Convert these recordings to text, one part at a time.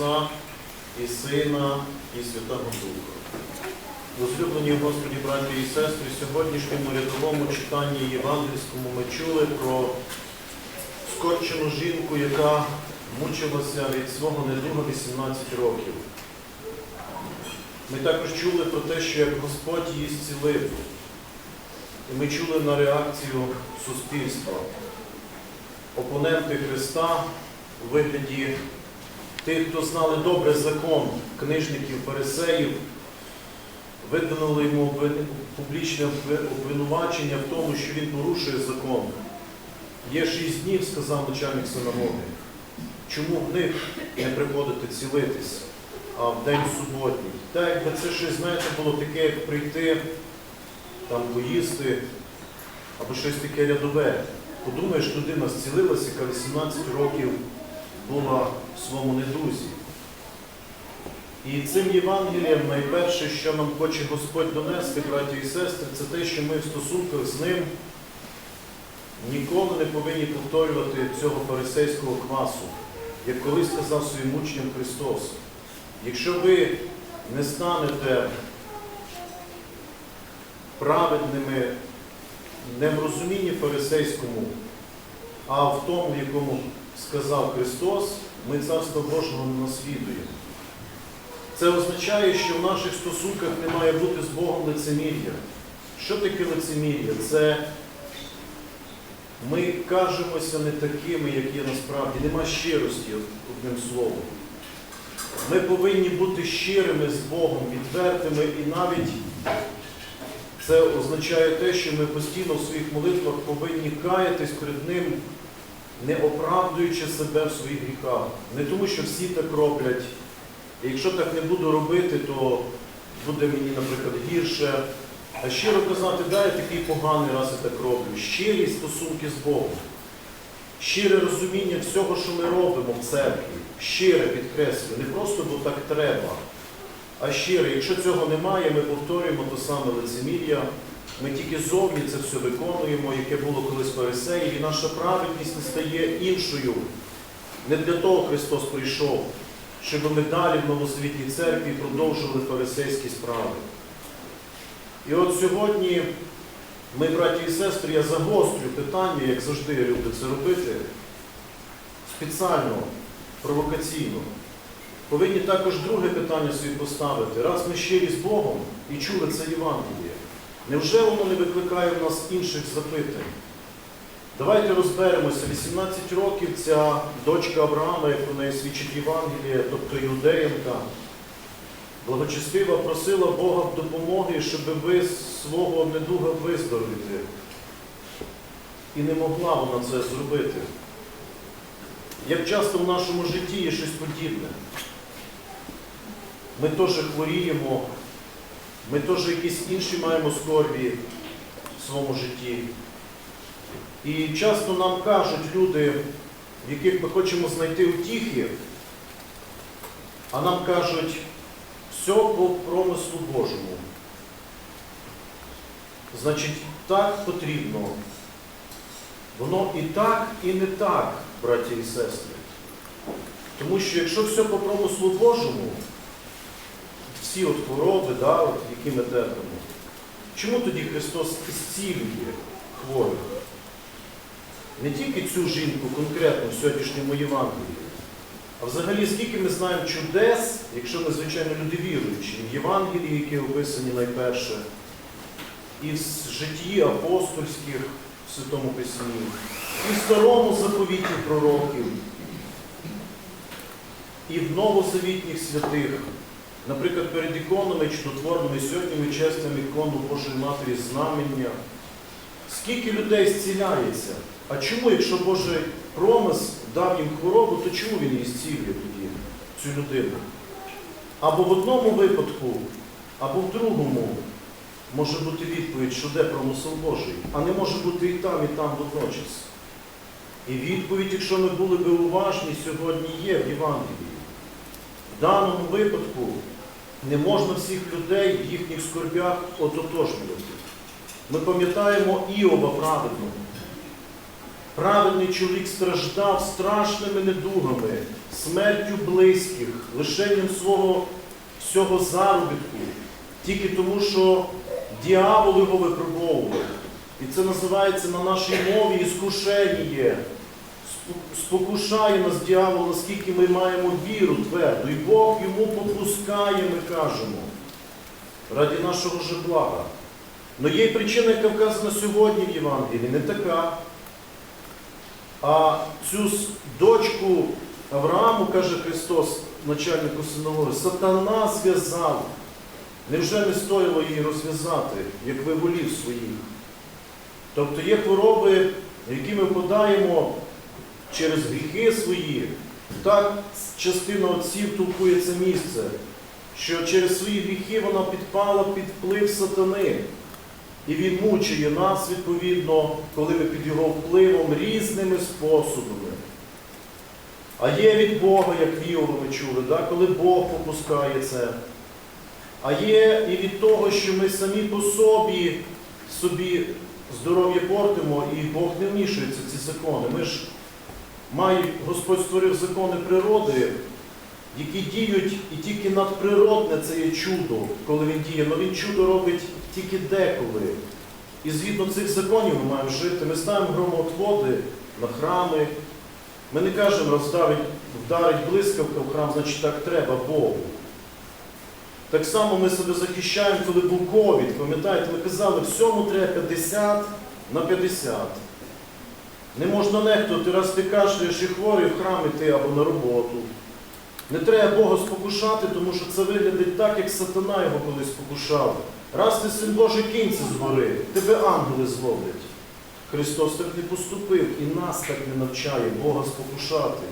Отця і Сина, і Святого Духа. Возлюблені Господі, браті і сестри, в сьогоднішньому рядовому читанні євангельському ми чули про скорчену жінку, яка мучилася від свого недуга 18 років. Ми також чули про те, що як Господь її зцілив. І ми чули на реакцію суспільства. Опоненти Христа у вигляді тих, хто знали добре закон, книжників, фарисеїв, видвинули йому публічне обвинувачення в тому, що він порушує закон. Є шість днів, сказав начальник синагоги. Чому в них не приходити цілитись, а в день суботній? Так, якби це щось, знаєте, було таке, як прийти, там поїсти, або щось таке рядове. Подумаєш, людина зцілилася, яка 18 років була в своєму недузі. І цим Євангелієм найперше, що нам хоче Господь донести, браті і сестри, це те, що ми в стосунках з ним ніколи не повинні повторювати цього фарисейського квасу, як колись сказав своїм учням Христос. Якщо ви не станете праведними не в розумінні фарисейському, а в тому, в якому сказав Христос, ми Царство Божого не наслідуємо. Це означає, що в наших стосунках не має бути з Богом лицемір'я. Що таке лицемір'я? Це ми кажемося не такими, як є насправді. Нема щирості, одним словом. Ми повинні бути щирими з Богом, відвертими і навіть це означає те, що ми постійно в своїх молитвах повинні каятись перед Ним, не оправдуючи себе в своїх гріхах. Не тому, що всі так роблять. Якщо так не буду робити, то буде мені, наприклад, гірше. А щиро казати, да, я такий поганий раз я так роблю. Щирі стосунки з Богом. Щире розуміння всього, що ми робимо в церкві. Щире підкреслюю, не просто бо так треба, а щире. Якщо цього немає, ми повторюємо те саме лицемір'я. Ми тільки зовні це все виконуємо, яке було колись фарисеїв, і наша праведність не стає іншою. Не для того Христос прийшов, щоб ми далі в новозавітній церкві продовжували фарисейські справи. І от сьогодні ми, браті і сестри, я загострю питання, як завжди я люблю це робити, спеціально, провокаційно. Повинні також друге питання собі поставити. Раз ми щирі з Богом і чули це Євангеліє, невже воно не викликає в нас інших запитань? Давайте розберемося. 18 років ця дочка Авраама, як про неї свідчить Євангеліє, тобто Юдеєнка, благочестива просила Бога в допомоги, щоб ви свого недуга виздоровіти. І не могла вона це зробити. Як часто в нашому житті є щось подібне. Ми теж хворіємо, ми теж якісь інші маємо скорбі в своєму житті. І часто нам кажуть люди, яких ми хочемо знайти утіхи, а нам кажуть, все по промислу Божому. Значить, так потрібно. Воно і так, і не так, браті і сестри. Тому що якщо все по промислу Божому, всі от хвороби, да, от, які ми терпимо, чому тоді Христос зцілює хворих? Не тільки цю жінку конкретно в сьогоднішньому Євангелії, а взагалі скільки ми знаємо чудес, якщо ми, звичайно, люди віруючі, в Євангелії, які описані найперше, і в житті апостольських в Святому Письмі, і в старому заповіті пророків, і в новозавітніх святих. Наприклад, перед іконами чудотворними сьогодні ми чествуємо ікону Божої Матері знамення. Скільки людей зціляється? А чому, якщо Божий промис дав їм хворобу, то чому він її зцілює тоді, цю людину? Або в одному випадку, або в другому може бути відповідь, що де промисел Божий, а не може бути і там, і там водночас. І відповідь, якщо ми були би уважні, сьогодні є в Євангелії. В даному випадку не можна всіх людей в їхніх скорбях ототожнювати. Ми пам'ятаємо Іова праведного. праведний чоловік страждав страшними недугами, смертю близьких, лишенням свого всього заробітку, тільки тому, що діявол його випробовував. І це називається на нашій мові іскушеніє. Спо- Спокушає нас дьявол, наскільки ми маємо віру тверду. І Бог йому попускає, ми кажемо, раді нашого же блага. Но є й причина, яка вказана сьогодні в Євангелії, не така. А цю дочку Аврааму, каже Христос, начальнику синагоги, сатана зв'язав. Невже не стоїло її розв'язати, як ви волів своїх? Тобто є хвороби, які ми впадаємо через гріхи свої. Так частина отців толкує це місце, що через свої гріхи вона підпала під вплив сатани. І він мучує нас, відповідно, коли ми під його впливом різними способами. А є від Бога, як віолу ми чули, да? коли Бог попускає це. А є і від того, що ми самі по собі собі здоров'я портимо, і Бог не вмішується в ці закони. Ми ж мають, Господь створив закони природи, які діють і тільки надприродне це є чудо, коли він діє. Але він чудо робить тільки деколи. І згідно цих законів ми маємо жити. Ми ставимо громоотводи на храми. Ми не кажемо, роздавить, вдарить блискавка в храм, значить так треба Богу. Так само ми себе захищаємо, коли був ковід. Пам'ятаєте, ми казали, всьому треба 50 на 50. Не можна нехтувати, раз ти кашляєш і хворий в храм іти або на роботу. Не треба Бога спокушати, тому що це виглядить так, як сатана його колись спокушав. Раз ти син Божий кінці згори, тебе ангели зловлять. Христос так не поступив і нас так не навчає Бога спокушати.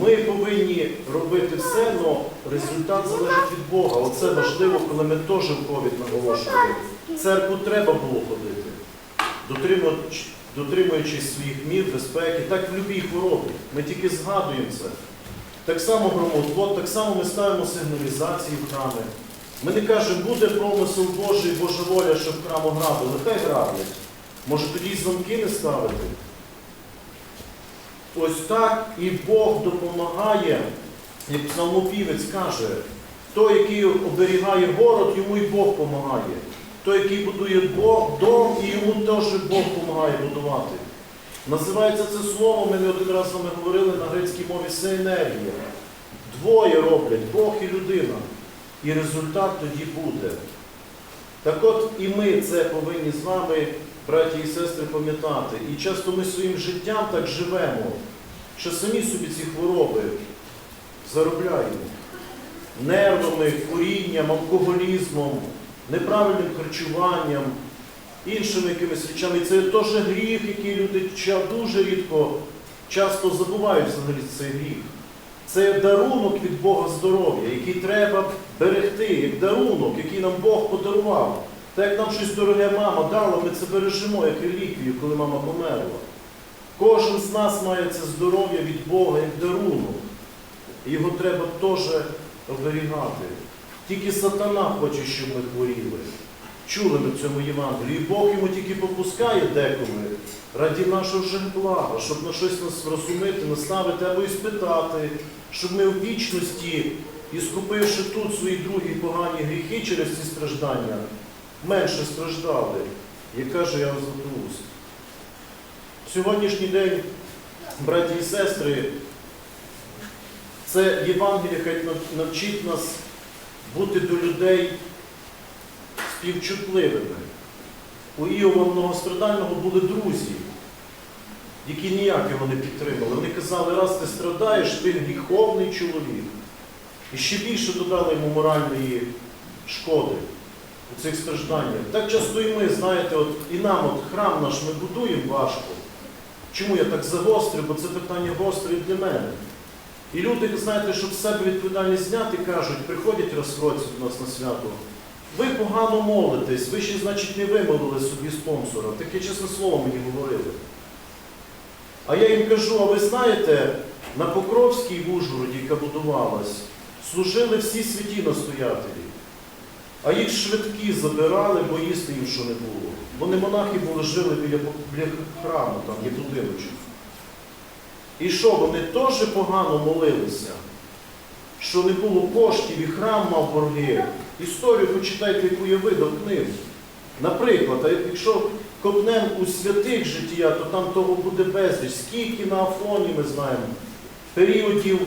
Ми повинні робити все, але результат залежить від Бога. Оце важливо, коли ми теж в ковід наголошували. Церкву треба було ходити, дотримуючи- дотримуючись своїх мір, безпеки, так в будь-якій хворобі. Ми тільки згадуємо це. Так само громоотвод, так само ми ставимо сигналізації в храми. Ми не кажемо, буде промисел Божий, Божа воля, щоб храм ограбили. Хай граблять. Може тоді й замки не ставити. Ось так і Бог допомагає, як псалмопівець каже, той, який оберігає город, йому і Бог допомагає. Той, який будує Бог, дом, і йому теж Бог допомагає будувати. Називається це слово, ми не один раз вами говорили на грецькій мові синергія. Двоє роблять, Бог і людина. І результат тоді буде. Так от і ми це повинні з вами, браті і сестри, пам'ятати. І часто ми своїм життям так живемо, що самі собі ці хвороби заробляємо нервами, курінням, алкоголізмом, неправильним харчуванням, іншими якимись речами. Це теж гріх, який люди дуже рідко, часто забувають взагалі цей гріх. Це дарунок від Бога здоров'я, який треба берегти, як дарунок, який нам Бог подарував. Так як нам щось дороге мама дала, ми це бережемо як реліквію, коли мама померла. Кожен з нас має це здоров'я від Бога як дарунок. Його треба теж оберігати. Тільки сатана хоче, щоб ми хворіли. Чули ми в цьому Євангелії. І Бог йому тільки попускає деколи раді нашого ж блага, щоб на щось нас розуміти, наставити або і спитати, щоб ми в вічності, і скупивши тут свої другі погані гріхи через ці страждання, менше страждали, як каже Ян Златоуст. Сьогоднішній день, браті і сестри, це Євангеліє хай навчить нас бути до людей співчутливими. У Іова многострадального були друзі, які ніяк його не підтримали. Вони казали, раз ти страдаєш, ти гріховний чоловік. І ще більше додали йому моральної шкоди у цих стражданнях. Так часто і ми, знаєте, от і нам от храм наш ми будуємо важко. Чому я так загострив? Бо це питання гостре для мене. І люди, знаєте, щоб себе відповідальність зняти, кажуть, приходять раз до нас на свято. Ви погано молитесь, ви ще, значить, не вимолили собі спонсора. Таке чесне слово мені говорили. А я їм кажу, а ви знаєте, на Покровській в Ужгороді, яка будувалась, служили всі святі настоятелі. А їх швидкі забирали, бо їсти їм що не було. Вони монахи були, жили біля, біля храму, там є будиночок. І що, вони теж погано молилися, що не було коштів і храм мав борги. Історію почитайте, яку я видав книгу. Наприклад, а якщо копнем у святих життя, то там того буде безліч. Скільки на Афоні ми знаємо періодів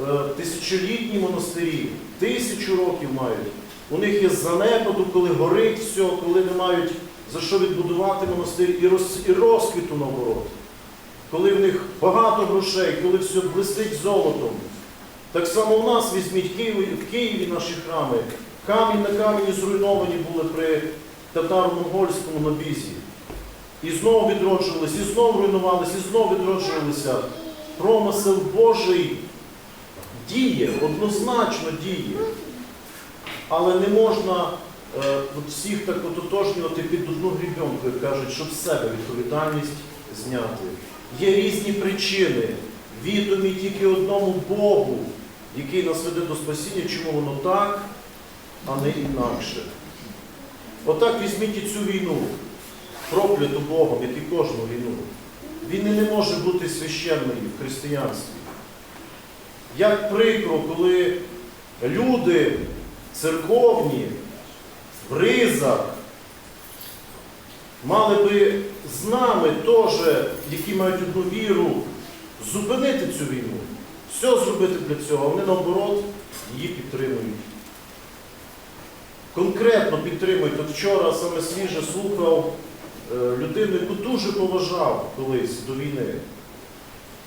е, тисячолітні монастирі, тисячу років мають. У них є занепаду, коли горить все, коли не мають за що відбудувати монастир і, роз, і розквіту наоборот. Коли в них багато грошей, коли все блистить золотом. Так само у нас візьміть в Києві наші храми. Камінь на камені зруйновані були при татаро-монгольському набізі. І знову відроджувалися, і знову руйнувалися, і знову відроджувалися. Промисел Божий діє, однозначно діє. Але не можна е, от всіх так ототожнювати під одну грібенку, як кажуть, щоб з себе відповідальність зняти. Є різні причини, відомі тільки одному Богу, який нас веде до спасіння, чому воно так, а не інакше. Отак візьміть і цю війну, прокляту Богом, як і кожну війну. Війни не може бути священною в християнстві. Як прикро, коли люди церковні в ризах мали би з нами теж, які мають одну віру, зупинити цю війну, все зробити для цього, а вони наоборот її підтримують. Конкретно підтримують. От вчора саме свіже слухав е, людину, яку дуже поважав колись до війни.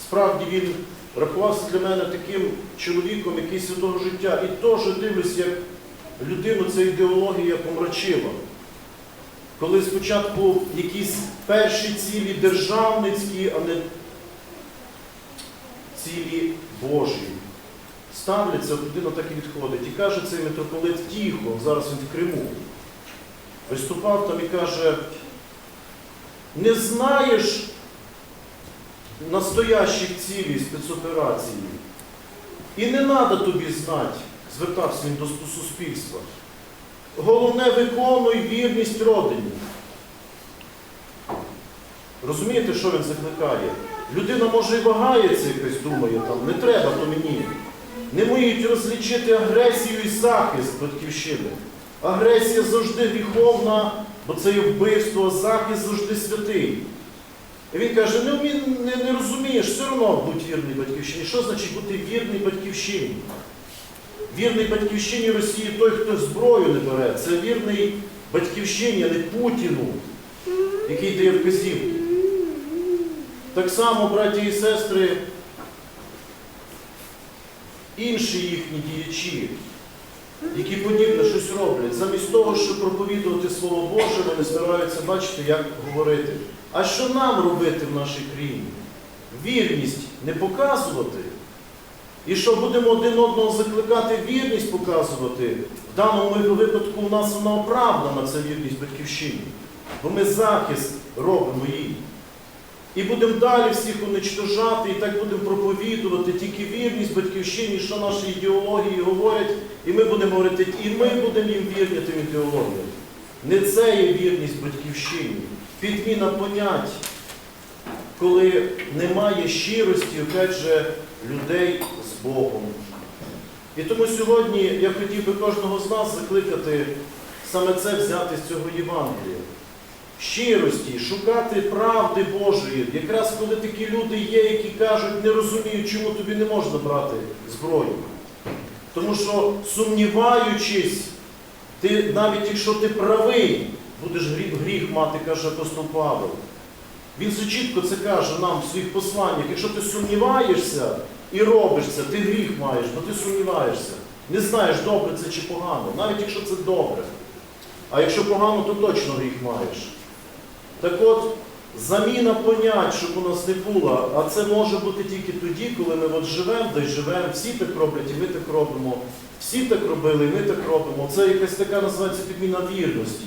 Справді він рахувався для мене таким чоловіком, який святого життя. І теж дивлюсь, як людину ця ідеологія помрачила. Коли спочатку якісь перші цілі державницькі, а не цілі Божі. Ставляться, от людина так і відходить. І каже цей митрополит тихо, зараз він в Криму. Виступав там і каже, не знаєш настоящих цілей спецоперації. І не треба тобі знати, звертався він до суспільства. Головне, виконуй вірність родині. Розумієте, що він закликає? Людина може і вагається якось, думає, там, не треба то мені. Не вміють розлічити агресію і захист батьківщини. Агресія завжди гріховна, бо це є вбивство, а захист завжди святий. І він каже, не, не, не розумієш, все одно будь вірний батьківщині. Що значить бути вірний батьківщині? Вірний батьківщині Росії той, хто зброю не бере. Це вірний батьківщині, а не Путіну, який дає вказівки. Так само, браті і сестри, інші їхні діячі, які подібне щось роблять, замість того, щоб проповідувати Слово Боже, вони стараються бачити, як говорити. А що нам робити в нашій країні? Вірність не показувати. І що будемо один одного закликати вірність показувати, в даному випадку у нас вона оправдана, ця вірність батьківщині. Бо ми захист робимо їй. І будемо далі всіх уничтожати, і так будемо проповідувати тільки вірність батьківщині, що наші ідеології говорять, і ми будемо говорити, і ми будемо їм вірні тим ідеологіям. Не це є вірність батьківщині. Підміна понять, коли немає щирості, опять же, людей Богом. І тому сьогодні я хотів би кожного з нас закликати саме це взяти з цього Євангелія. Щирості, шукати правди Божої. Якраз коли такі люди є, які кажуть, не розуміють, чому тобі не можна брати зброю. Тому що сумніваючись, ти, навіть якщо ти правий, будеш гріх, мати, каже апостол Павел. Він все чітко це каже нам в своїх посланнях. Якщо ти сумніваєшся і робиш це, ти гріх маєш, бо ти сумніваєшся. Не знаєш, добре це чи погано, навіть якщо це добре. А якщо погано, то точно гріх маєш. Так от, заміна понять, щоб у нас не було, а це може бути тільки тоді, коли ми от живемо, де живемо, всі так роблять, і ми так робимо. Всі так робили, і ми так робимо. Це якась така називається підміна вірності.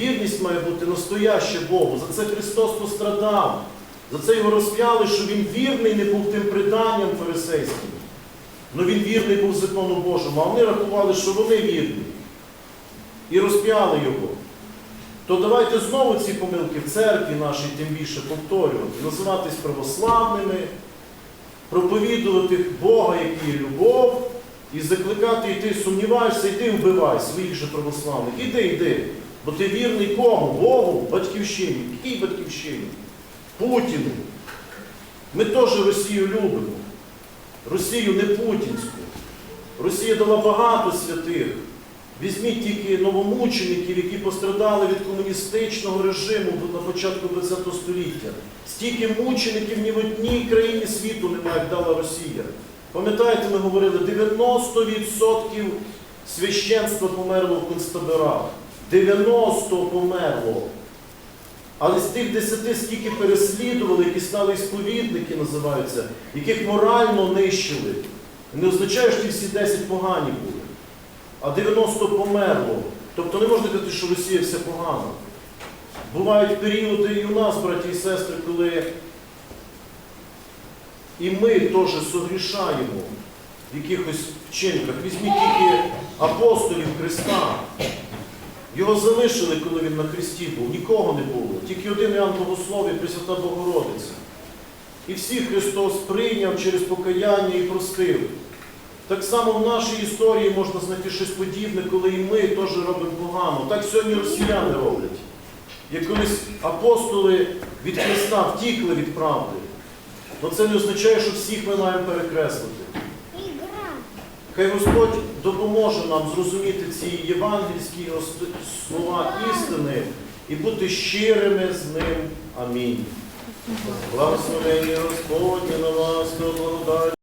Вірність має бути настояща Богу. За це Христос пострадав. За це його розп'яли, що він вірний не був тим преданням фарисейським. Ну він вірний був закону Божому, а вони рахували, що вони вірні. і розп'яли його, то давайте знову ці помилки в церкві нашій тим більше повторювати, називатись православними, проповідувати Бога, який є любов, і закликати йти, сумніваєшся, йди вбивай своїх же православних. Іди, йди. Бо ти вірний кому? Богу, батьківщині. Якій батьківщині? Путіну. Ми теж Росію любимо. Росію не путінську. Росія дала багато святих. Візьміть тільки новомучеників, які пострадали від комуністичного режиму на початку ХХ століття. Стільки мучеників ні в одній країні світу немає, як дала Росія. Пам'ятаєте, ми говорили, 90% священства померло в концтаборах. 90 померло. Але з тих 10 скільки переслідували, які стали сповідники, називаються, яких морально нищили. Не означає, що ті всі 10 погані були, а 90 померло. Тобто не можна казати, що Росія все погано. Бувають періоди і у нас, браті і сестри, коли і ми теж согрішаємо в якихось вчинках. Візьміть тільки апостолів Христа. Його залишили, коли він на Христі був, нікого не було. Тільки один Іоанн Богослов і Пресвята Богородиця. І всіх Христос прийняв через покаяння і простив. Так само в нашій історії можна знайти щось подібне, коли і ми теж робимо погано. Так сьогодні росіяни роблять. Як колись апостоли від Христа втікли від правди. Але це не означає, що всіх ми маємо перекреслити. Хай Господь допоможе нам зрозуміти ці євангельські слова істини і бути щирими з ним. Амінь. Благословення Господнє на вас, до благодаті.